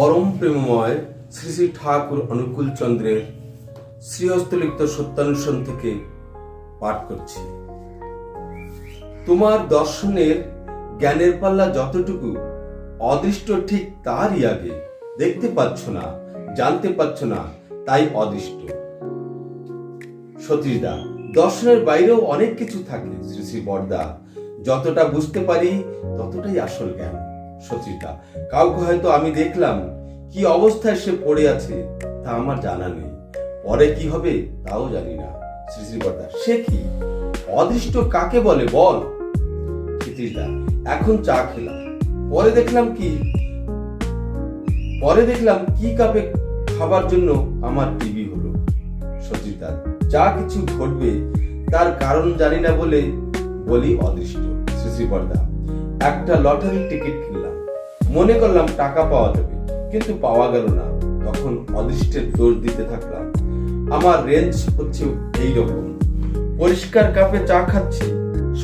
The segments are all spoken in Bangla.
পরম প্রেমময় শ্রী শ্রী ঠাকুর অনুকূল চন্দ্রের শ্রীহস্তলিপ্ত সত্যানুষ্ঠান থেকে পাঠ করছি। তোমার দর্শনের জ্ঞানের পাল্লা যতটুকু, অদৃষ্ট ঠিক তারই আগে। দেখতে পাচ্ছ না, জানতে পাচ্ছ না, তাই অদৃষ্ট। সতীশদা, দর্শনের বাইরেও অনেক কিছু থাকে শ্রী শ্রী বরদা যতটা বুঝতে পারি, ততটাই আসল জ্ঞান। সতীশদা কাউকে হয়তো আমি দেখলাম কি অবস্থায় সে পড়ে আছে, তা আমার জানা নেই। পরে কি হবে তাও জানি না। শ্রী শ্রী সে কি? অদৃষ্ট কাকে বলে বল? সতীশদা, এখন চা খেলাম পরে দেখলাম কি? পরে দেখলাম কি কাপে খাবার জন্য আমার টিভি হলো। সচিতার যা কিছু ঘটবে তার কারণ জানি না বলে বলি অদৃষ্ট। শ্রী শ্রী একটা লটারির টিকিট কিনলাম। মনে করলাম টাকা পাওয়া যাবে, কিন্তু পাওয়া গেল না। তখন অদৃষ্টের দোষ দিতে থাকলাম। আমার রেঞ্জ হচ্ছে এই রকম পরিষ্কার কাপে চা খাচ্ছি,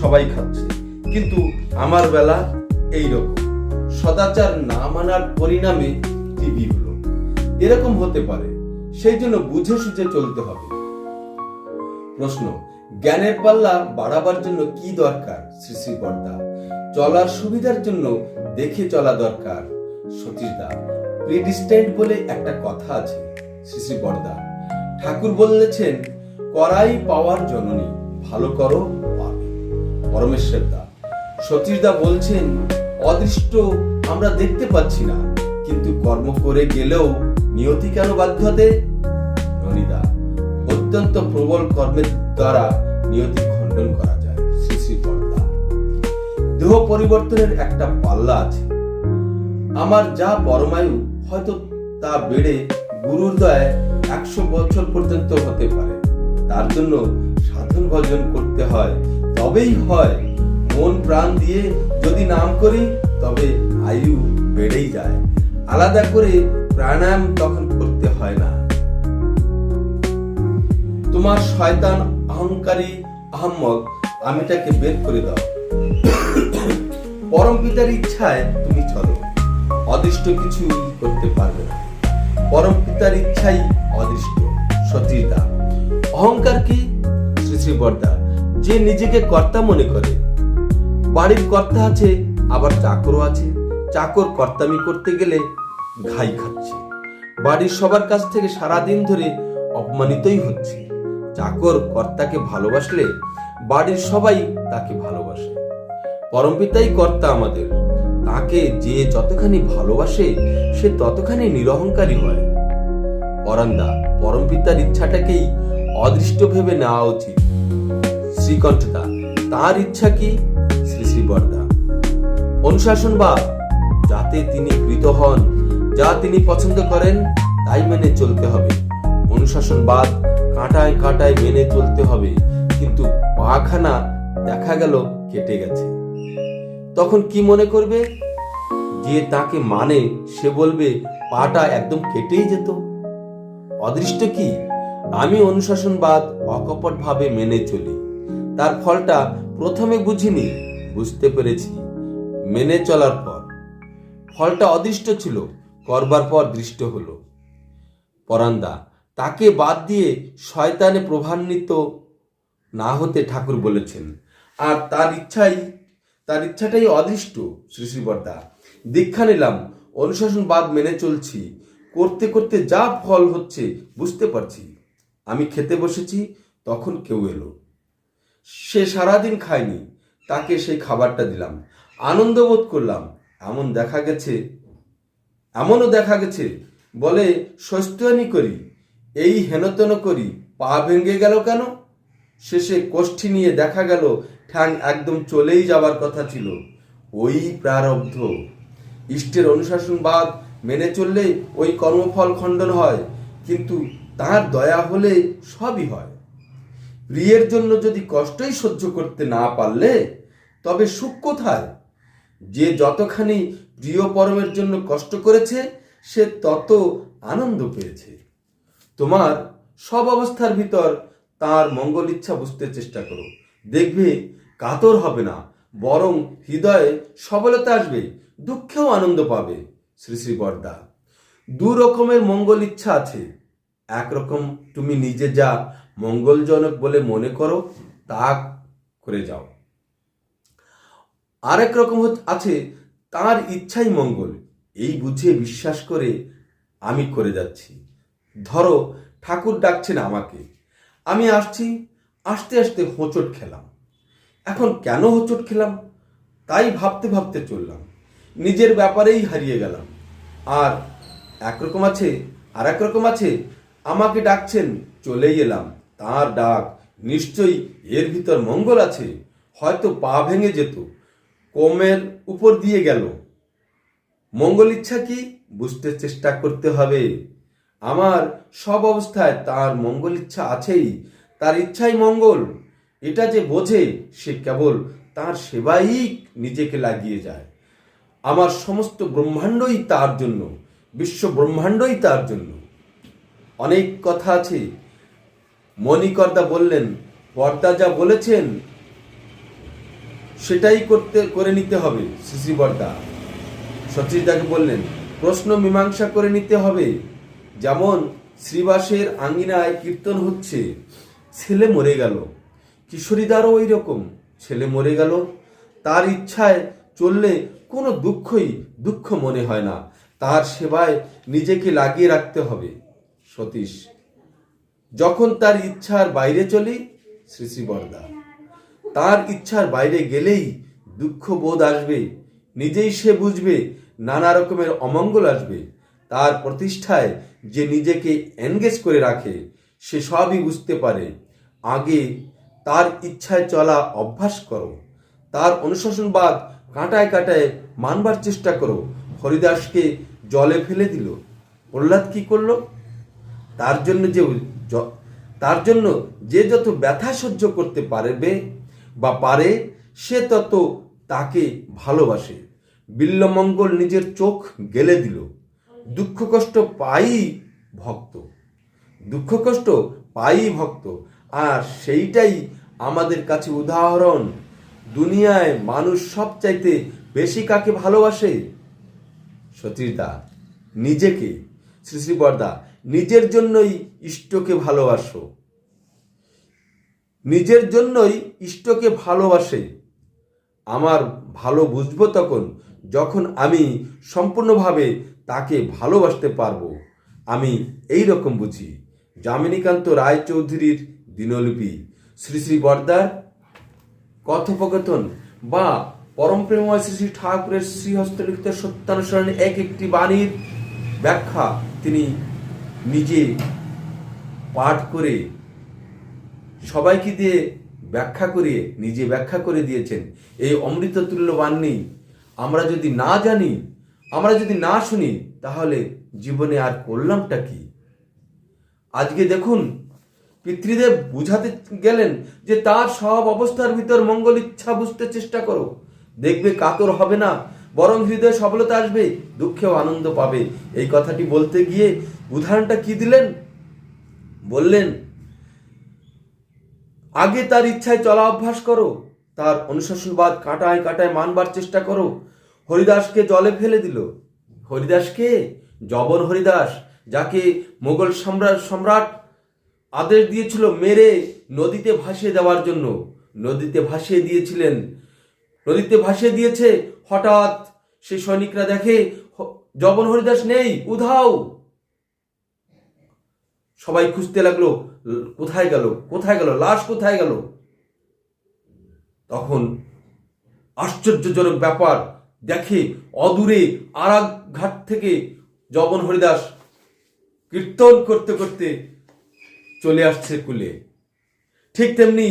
সবাই খাচ্ছে, কিন্তু আমার বেলা এই রকম সদাচার না মানার পরিণামে টিভি হলো। এরকম হতে পারে, সেই জন্য বুঝে সুঝে চলতে হবে। প্রশ্ন, জ্ঞানের পাল্লা বাড়াবার জন্য কি দরকার শ্রী শ্রী বর্দা? চলার সুবিধার জন্য দেখে চলা দরকার। সতীশদা প্রিডিস্টেন্ট বলে একটা কথা আছে, শ্রী বর্দা ঠাকুর বলেছেন, করাই পাওয়ার জননী, ভালো করো পাবে। পরমেশ্বর দা সতীশদা বলছেন, অদৃষ্ট আমরা দেখতে পাচ্ছি না, কিন্তু কর্ম করে গেলেও নিয়তি কেন বাধ্য হতে? ননিদা অত্যন্ত প্রবল কর্মের দ্বারা নিয়তি খণ্ডন করা যায়। দেহ পরিবর্তনের একটা পাল্লা আছে। আমার যা পরমায়ু, হয়তো তা বেড়ে গুরুর দয়ায় একশো বছর পর্যন্ত হতে পারে। তার জন্য সাধন ভজন করতে হয়। তবেই হয়। মন প্রাণ দিয়ে যদি নাম করি, তবে আয়ু বেড়েই যায়। আলাদা করে প্রাণায়াম তখন করতে হয় না। তোমার শয়তান অহংকারী আহম্মক আমিটাকে বের করে দাও। পরম পিতার ইচ্ছায় তুমি চলো। অদৃষ্ট কিছু করতে পারবে না। পরম পিতার ইচ্ছাই অদৃষ্ট সতীদা অহংকার কি? শ্রী শ্রী বর্দা, যে নিজেকে কর্তা মনে করে। বাড়ির কর্তা আছে, আবার চাকরও আছে। চাকর কর্তামি করতে গেলে ঘাই খাচ্ছে। বাড়ির সবার কাছ থেকে সারা দিন ধরে অপমানিতই হচ্ছে। চাকর কর্তাকে ভালোবাসলে বাড়ির সবাই তাকে ভালোবাসে। পরমপিতাই কর্তা আমাদের। তাকে যে যতখানি ভালোবাসে, সে ততখানি নিরহংকারী হয়। পরান্দা পরমপিতার ইচ্ছাটাকেই অদৃষ্ট ভেবে নেওয়া উচিত। শ্রীকণ্ঠদা, তার ইচ্ছা কি? শ্রী শ্রী বরদা। অনুশাসনবাদ যাতে তিনি কৃত হন, যা তিনি পছন্দ করেন, তাই মেনে চলতে হবে। অনুশাসনবাদ কাঁটায় কাঁটায় মেনে চলতে হবে। কিন্তু পাখানা দেখা গেল, কেটে গেছে। তখন কি মনে করবে? যে তাকে মানে সে বলবে, পাটা একদম কেটেই যেত। অদৃষ্ট কি? আমি অনুশাসনবাদ অকপট ভাবে মেনে চলি। তার ফলটা প্রথমে বুঝিনি, বুঝতে পেরেছি। মেনে চলার পর। ফলটা অদৃষ্ট ছিল, করবার পর দৃষ্ট হলো। পরান্দা, তাকে বাদ দিয়ে শয়তানে প্রভান্বিত না হতে ঠাকুর বলেছেন। আর তার ইচ্ছাই তার ইচ্ছাটাই অদৃষ্ট, শ্রী শ্রী বর্দা দীক্ষা নিলাম অনুশাসনবাদ মেনে চলছি। করতে করতে যা ফল হচ্ছে বুঝতে পারছি। আমি খেতে বসেছি, তখন কেউ এলো। সে সারাদিন খায়নি, তাকে সেই খাবারটা দিলাম। আনন্দ বোধ করলাম, এমন দেখা গেছে, এমনও দেখা গেছে, বলে সস্তানি করি, এই হেনতন করি, পা ভেঙে গেল কেন? শেষে কোষ্ঠী নিয়ে দেখা গেল ঠ্যাং একদম চলেই যাবার কথা ছিল। ওই প্রারব্ধ। ইষ্টের অনুশাসনবাদ মেনে চললে ওই কর্মফল খণ্ডন হয়, কিন্তু তার দয়া হলে সবই হয়। প্রিয়ের জন্য যদি কষ্টই সহ্য করতে না পারলে, তবে সুখ কোথায়? যে যতখানি প্রিয় পরমের জন্য কষ্ট করেছে, সে তত আনন্দ পেয়েছে। তোমার সব অবস্থার ভিতর তার মঙ্গল ইচ্ছা বুঝতে চেষ্টা করো। দেখবে কাতর হবে না, বরং হৃদয়ে সবলতা আসবে, দুঃখেও আনন্দ পাবে, শ্রী শ্রী বরদা। দু রকমের মঙ্গল ইচ্ছা আছে। একরকম তুমি নিজে যা মঙ্গলজনক বলে মনে করো, তা করে যাও। আরেক রকম আছে তার ইচ্ছাই মঙ্গল। এই বুঝে বিশ্বাস করে আমি করে যাচ্ছি। ধরো, ঠাকুর ডাকছেন আমাকে। আমি আসছি আসতে আস্তে হোঁচট খেলাম। এখন কেন হোঁচট খেলাম? তাই ভাবতে ভাবতে চললাম। নিজের ব্যাপারেই হারিয়ে গেলাম। আর একরকম আছে, আর এক রকম আছে, আমাকে ডাকছেন, চলেই এলাম। তার ডাক নিশ্চয়ই এর ভিতর মঙ্গল আছে। হয়তো পা ভেঙে যেত। কোমের উপর দিয়ে গেল। মঙ্গল ইচ্ছা কি? বুঝতে চেষ্টা করতে হবে। আমার সব অবস্থায় তার মঙ্গল ইচ্ছা আছেই। তার ইচ্ছাই মঙ্গল। এটা যে বোঝে, সে কেবল তার সেবাই নিজেকে লাগিয়ে যায়। আমার সমস্ত ব্রহ্মাণ্ডই তার জন্য, বিশ্ব ব্রহ্মাণ্ডই তার জন্য। অনেক কথা আছে। মণিকর্দা বললেন, পর্দা যা বলেছেন, সেটাই করতে, করে নিতে হবে শ্রী বর্দা সচিদাকে বললেন, প্রশ্ন মীমাংসা করে নিতে হবে। যেমন শ্রীবাসের আঙ্গিনায় কীর্তন হচ্ছে ছেলে মরে গেল। কিশোরীদারও ওই রকম ছেলে মরে গেল। তার ইচ্ছায় চললে কোনো দুঃখই দুঃখ মনে হয় না। তার সেবায় নিজেকে লাগিয়ে রাখতে হবে। সতীশ, যখন তার ইচ্ছার বাইরে চলি, শ্রী শ্রী বরদা। তার ইচ্ছার বাইরে গেলেই দুঃখ বোধ আসবে। নিজেই সে বুঝবে নানা রকমের অমঙ্গল আসবে। তার প্রতিষ্ঠায় যে নিজেকে এনগেজ করে রাখে, সে সবই বুঝতে পারে। আগে তার ইচ্ছায় চলা অভ্যাস করো। তার অনুশাসনবাদ কাঁটায় কাঁটায় মানবার চেষ্টা করো। হরিদাসকে জলে ফেলে দিল। প্রহ্লাদ কি করল? তার জন্য যে তার জন্য যে যত ব্যথা সহ্য করতে পারবে বা পারে, সে তত তাকে ভালোবাসে। বিল্লমঙ্গল নিজের চোখ গেলে দিল। দুঃখ কষ্ট পাই ভক্ত। দুঃখ কষ্ট পাই ভক্ত। আর সেইটাই আমাদের কাছে উদাহরণ। দুনিয়ায় মানুষ সবচাইতে বেশি কাকে ভালোবাসে? সতীশদা নিজেকে। শ্রী শ্রী বরদা, নিজের জন্যই ইষ্টকে ভালোবাসো। নিজের জন্যই ইষ্টকে ভালোবাসে। আমার ভালো বুঝব তখন যখন আমি সম্পূর্ণভাবে তাকে ভালোবাসতে পারব। আমি এই রকম বুঝি। যামিনীকান্ত রায়চৌধুরীর দিনলিপি, শ্রী শ্রী বর্দার কথোপকথন বা পরম প্রেমময় শ্রী শ্রী ঠাকুরের শ্রীহস্তলিখিত সত্যানুসরণে এক একটি বাণীর ব্যাখ্যা তিনি নিজে পাঠ করে সবাইকে দিয়ে ব্যাখ্যা করে, নিজে ব্যাখ্যা করে দিয়েছেন। এই অমৃত তুল্য বাণী আমরা যদি না জানি, আমরা যদি না শুনি, তাহলে জীবনে আর করলামটা কি? আজকে দেখুন পিতৃদেব বুঝাতে গেলেন যে তার সব অবস্থার ভিতর মঙ্গল ইচ্ছা বুঝতে চেষ্টা করো। দেখবে কাতর হবে না, বরং হৃদয়ে সফলতা আসবে, দুঃখেও আনন্দ পাবে। এই কথাটি বলতে গিয়ে উদাহরণটা কি দিলেন? বললেন, আগে তার ইচ্ছায় চলা অভ্যাস করো, তার অনুশাসনবাদ কাটায় কাটায় মানবার চেষ্টা করো। হরিদাসকে জলে ফেলে দিল। হরিদাসকে জবর হরিদাস, যাকে মোগল সম্রাট সম্রাট আদেশ দিয়েছিল মেরে নদীতে ভাসিয়ে দেওয়ার জন্য। নদীতে ভাসিয়ে দিয়েছিলেন। নদীতে ভাসিয়ে দিয়েছে, হঠাৎ সে সৈনিকরা দেখে জবন হরিদাস নেই, উধাও! সবাই খুঁজতে লাগল, কোথায় গেল? কোথায় গেল? লাশ কোথায় গেল? তখন আশ্চর্যজনক ব্যাপার দেখে অদূরে আরাক ঘাট থেকে জবন হরিদাস কীর্তন করতে করতে চলে আসছে কুলে। ঠিক তেমনি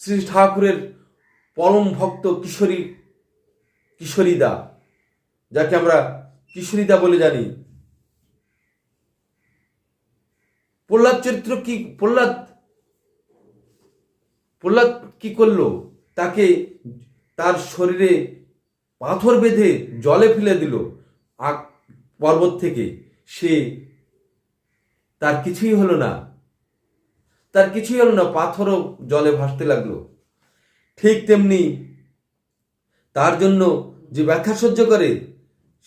শ্রী ঠাকুরের পরম ভক্ত কিশোরী, কিশোরীদা, যাকে আমরা কিশোরীদা বলে জানি। প্রহ্লাদ চরিত্র কি, প্রহ্লাদ প্রহ্লাদ কি করল? তাকে তার শরীরে পাথর বেঁধে জলে ফেলে দিল পর্বত থেকে। সে তার কিছুই হলো না। তার কিছুই হলো না, পাথরও জলে ভাসতে লাগল। ঠিক তেমনি তার জন্য যে ব্যথা সহ্য করে,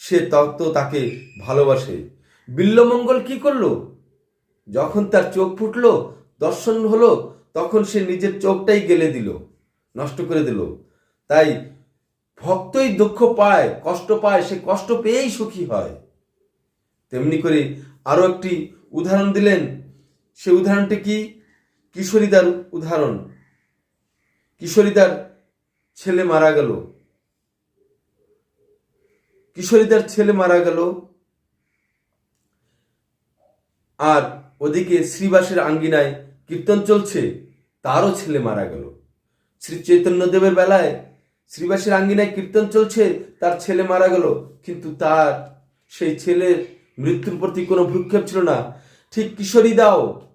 সে তত তাকে ভালোবাসে। বিল্লমঙ্গল কি করল? যখন তার চোখ ফুটলো, দর্শন হলো, তখন সে নিজের চোখটাই গেলে দিল, নষ্ট করে দিল। তাই ভক্তই দুঃখ পায়, কষ্ট পায়, সে কষ্ট পেয়েই সুখী হয়। তেমনি করে আরও একটি উদাহরণ দিলেন। সে উদাহরণটি কি? কিশোরীদার উদাহরণ। কিশোরীদার ছেলে মারা গেল। কিশোরীদার ছেলে মারা গেল। আর ওদিকে শ্রীবাসের আঙ্গিনায় কীর্তন চলছে, তারও ছেলে মারা গেল। শ্রী চৈতন্যদেবের বেলায় শ্রীবাসের আঙ্গিনায় কীর্তন চলছে, তার ছেলে মারা গেল। কিন্তু তার, সেই ছেলের মৃত্যুর প্রতি কোনো ভ্রুক্ষেপ ছিল না। ঠিক কিশোরী দাও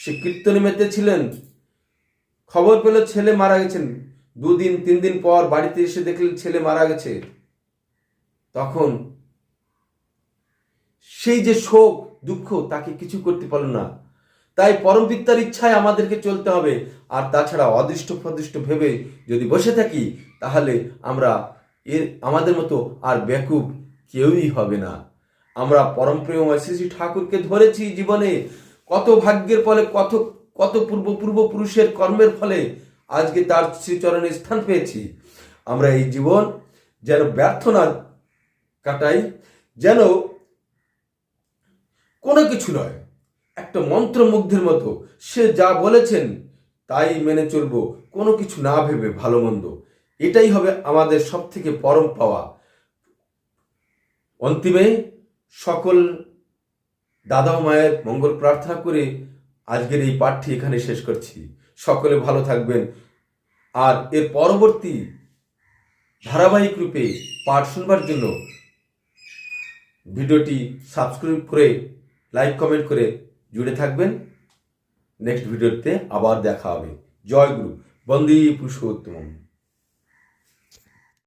সে কীর্তনে মেতেছিলেন খবর পেল ছেলে মারা গেছেন। দুদিন তিন দিন পর বাড়িতে এসে দেখলেন ছেলে মারা গেছে। তখন সেই যে শোক, দুঃখ, তাকে কিছু করতে পারল না। তাই পরম ইচ্ছায় আমাদেরকে চলতে হবে। আর তাছাড়া অদৃষ্ট ফদৃষ্ট ভেবে যদি বসে থাকি, তাহলে আমরা এর, আমাদের মতো আর ব্যাকুব কেউই হবে না। আমরা পরম শ্রী ঠাকুরকে ধরেছি জীবনে। কত ভাগ্যের ফলে, কত কত পূর্ব পূর্বপুরুষের কর্মের ফলে আজকে তার শ্রীচরণে স্থান পেয়েছি। আমরা এই জীবন যেন ব্যর্থ না কাটাই, যেন কোনো কিছু নয়, একটা মন্ত্রমুগ্ধের মতো। সে যা বলেছেন, তাই মেনে চলবো, কোনো কিছু না ভেবে ভালো মন্দ। এটাই হবে আমাদের সব থেকে পরম পাওয়া। অন্তিমে সকল দাদা ও মায়ের মঙ্গল প্রার্থনা করে আজকের এই পাঠটি এখানে শেষ করছি। সকলে ভালো থাকবেন। আর এর পরবর্তী ধারাবাহিক রূপে পাঠ শুনবার জন্য ভিডিওটি সাবস্ক্রাইব করে, লাইক, কমেন্ট করে জুড়ে থাকবেন। নেক্সট ভিডিওতে আবার দেখা হবে। জয় গুরু। বন্দী পুরুষোত্তম